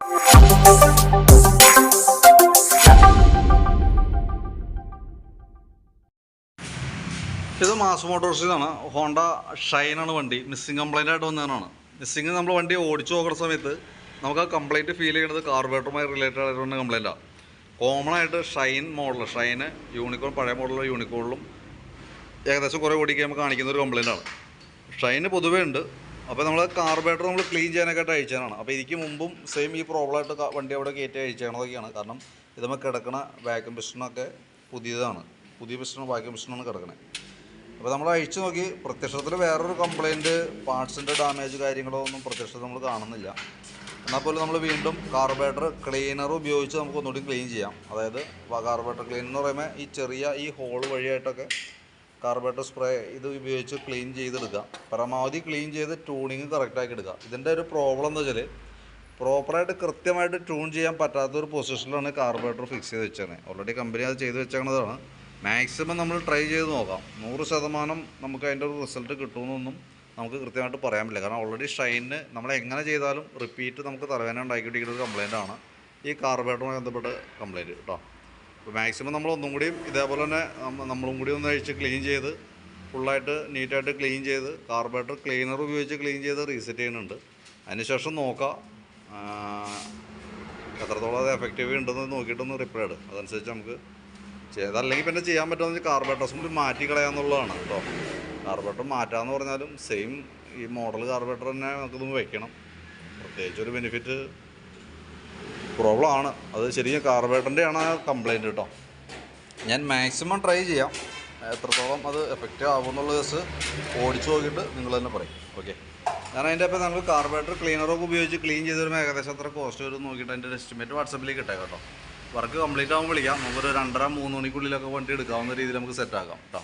ഇത് mass മോട്ടോഴ്സിലാണ് Honda ഷൈനാണ് വണ്ടി. Missing complaint ആയിട്ട് വന്നതാണ് മിസ്സിങ് നമ്മൾ വണ്ടി ഓടിച്ചു നോക്കുന്ന സമയത്ത് നമുക്ക് ആ കംപ്ലൈന്റ് ഫീൽ ചെയ്യുന്നത് കാർബറേറ്ററുമായി റിലേറ്റഡ് ആയിട്ടുള്ള കംപ്ലൈന്റാണ് കോമൺ ആയിട്ട് ഷൈൻ മോഡൽ ഷൈന് യൂണിക്കോൺ പഴയ മോഡലുള്ള യൂണിക്കോണിലും ഏകദേശം കുറേ ഓടിക്കാൻ നമുക്ക് കാണിക്കുന്ന ഒരു കംപ്ലൈന്റ് ആണ്. ഷൈന് പൊതുവേ ഉണ്ട്. അപ്പോൾ നമ്മൾ കാർബറേറ്റർ നമ്മൾ ക്ലീൻ ചെയ്യാനൊക്കെ അയച്ചതാണ്. അപ്പോൾ ഇതിക്ക് മുമ്പും സെയിം ഈ പ്രോബ്ലം ആയിട്ട് വണ്ടി അവിടെ കയറ്റി അയച്ചതൊക്കെയാണ് കാരണം ഇതുമ്മ കിടക്കണ വാക്യൂം പിസ്റ്റണൊക്കെ പുതിയതാണ്. പുതിയ പിസ്റ്റൺ വാക്യൂം പിസ്റ്റണാണ് കിടക്കുന്നത് അപ്പോൾ നമ്മൾ അഴിച്ചു നോക്കി. പ്രത്യക്ഷത്തിൽ വേറൊരു കംപ്ലൈന്റ് പാർട്സിന്റെ ഡാമേജ് കാര്യങ്ങളോ ഒന്നും പ്രത്യക്ഷത്തിൽ നമ്മൾ കാണുന്നില്ല. എന്നാൽ പോലും നമ്മൾ വീണ്ടും കാർബറേറ്റർ ക്ലീനർ ഉപയോഗിച്ച് നമുക്ക് ഒന്നുകൂടി ക്ലീൻ ചെയ്യാം. അതായത് കാർബറേറ്റർ ക്ലീൻ എന്ന് പറയുമ്പോൾ ഈ ചെറിയ ഈ ഹോൾ വഴിയായിട്ടൊക്കെ കാർബറേറ്റർ സ്പ്രേ ഇത് ഉപയോഗിച്ച് ക്ലീൻ ചെയ്തെടുക്കുക. പരമാവധി ക്ലീൻ ചെയ്ത് ട്യൂണിങ് കറക്റ്റാക്കി എടുക്കുക. ഇതിന്റെ ഒരു പ്രോബ്ലം എന്താ വെച്ചാൽ പ്രോപ്പറായിട്ട് കൃത്യമായിട്ട് ട്യൂൺ ചെയ്യാൻ പറ്റാത്ത ഒരു പൊസിഷനിലാണ് കാർബറേറ്റർ ഫിക്സ് ചെയ്ത് വെച്ചത് ഓൾറെഡി കമ്പനി അത് ചെയ്ത് വെച്ചേക്കുന്നതാണ് മാക്സിമം നമ്മൾ ട്രൈ ചെയ്ത് നോക്കാം. നൂറ് ശതമാനം നമുക്ക് അതിന്റെ ഒരു റിസൾട്ട് കിട്ടുമെന്നൊന്നും നമുക്ക് കൃത്യമായിട്ട് പറയാൻ പറ്റില്ല. കാരണം ഓൾറെഡി ഷൈനിന് നമ്മൾ എങ്ങനെ ചെയ്താലും റിപ്പീറ്റ് നമുക്ക് തലവേന ഉണ്ടാക്കിക്കൊണ്ടിരിക്കുന്ന ഒരു കംപ്ലയിന്റാണ് ഈ കാർബറേറ്ററുമായി ബന്ധപ്പെട്ട കംപ്ലയിന്റ് കേട്ടോ അപ്പോൾ മാക്സിമം നമ്മൾ ഒന്നും കൂടിയും ഇതേപോലെ തന്നെ നമ്മളും കൂടി ഒന്ന് അഴിച്ച് ക്ലീൻ ചെയ്ത് ഫുള്ളായിട്ട് നീറ്റായിട്ട് ക്ലീൻ ചെയ്ത് കാർബറേറ്റർ ക്ലീനർ ഉപയോഗിച്ച് ക്ലീൻ ചെയ്ത് റീസെറ്റ് ചെയ്യുന്നുണ്ട്. അതിനുശേഷം നോക്കാം. എത്രത്തോളം അത് എഫക്റ്റീവ് ഉണ്ടെന്ന് നോക്കിയിട്ടൊന്ന് റിപ്പയർ ഇടും. അതനുസരിച്ച് നമുക്ക് ചെയ്ത് അല്ലെങ്കിൽ പിന്നെ ചെയ്യാൻ പറ്റുമെന്ന് വെച്ചാൽ കാർബറേറ്റർ കൂടി മാറ്റി കളയാന്നുള്ളതാണ് കേട്ടോ. കാർബറേറ്റർ മാറ്റാമെന്ന് പറഞ്ഞാലും സെയിം ഈ മോഡൽ കാർബറേറ്റർ തന്നെ നമുക്കിതൊന്ന് വയ്ക്കണം പ്രത്യേകിച്ചൊരു ബെനിഫിറ്റ് പ്രോബ്ലം ആണ് അത് ശരിക്കും കാർബേറ്ററിന്റെ ആണ് കംപ്ലൈന്റ് കേട്ടോ. ഞാൻ മാക്സിമം ട്രൈ ചെയ്യാം. എത്രത്തോളം അത് എഫക്റ്റ് ആകുമെന്നുള്ള കേസ് ഓടിച്ചു നോക്കിയിട്ട് നിങ്ങൾ തന്നെ പറയും. ഓക്കെ ഞാൻ അതിന്റെ അപ്പം നമ്മൾ കാർബേറ്റർ ക്ലീനറൊക്കെ ഉപയോഗിച്ച് ക്ലീൻ ചെയ്ത് വരുമ്പോൾ ഏകദേശം എത്ര കോസ്റ്റ് വരും നോക്കിയിട്ട് അതിന്റെ എസ്റ്റിമേറ്റ് വാട്സപ്പിലേക്ക് ഇട്ടേ കേട്ടോ. വർക്ക് കംപ്ലീറ്റ് ആകുമ്പോൾ വിളിക്കാം. നമുക്കൊരു രണ്ടര മൂന്ന് മണിക്കുള്ളിലൊക്കെ വണ്ടി എടുക്കാവുന്ന രീതിയിൽ നമുക്ക് സെറ്റ് ആക്കാം കേട്ടോ.